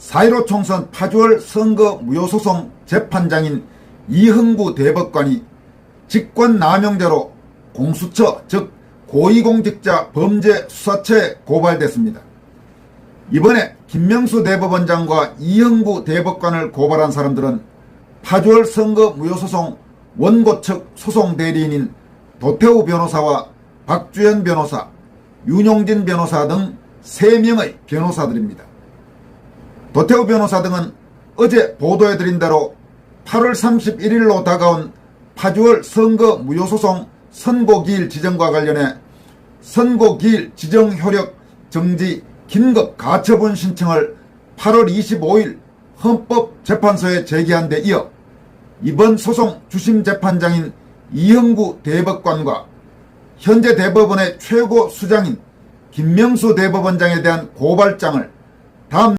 4.15 총선 파주월 선거 무효소송 재판장인 이흥구 대법관이 직권남용죄로 공수처 즉 고위공직자 범죄수사처에 고발됐습니다. 이번에 김명수 대법원장과 이흥구 대법관을 고발한 사람들은 파주월 선거 무효소송 원고 측 소송 대리인인 도태우 변호사와 박주연 변호사, 윤용진 변호사 등 3명의 변호사들입니다. 도태우 변호사 등은 어제 보도해드린 대로 8월 31일로 다가온 파주월 선거 무효소송 선고기일 지정과 관련해 선고기일 지정 효력 정지 긴급 가처분 신청을 8월 25일 헌법재판소에 제기한 데 이어 이번 소송 주심 재판장인 이형구 대법관과 현재 대법원의 최고 수장인 김명수 대법원장에 대한 고발장을 다음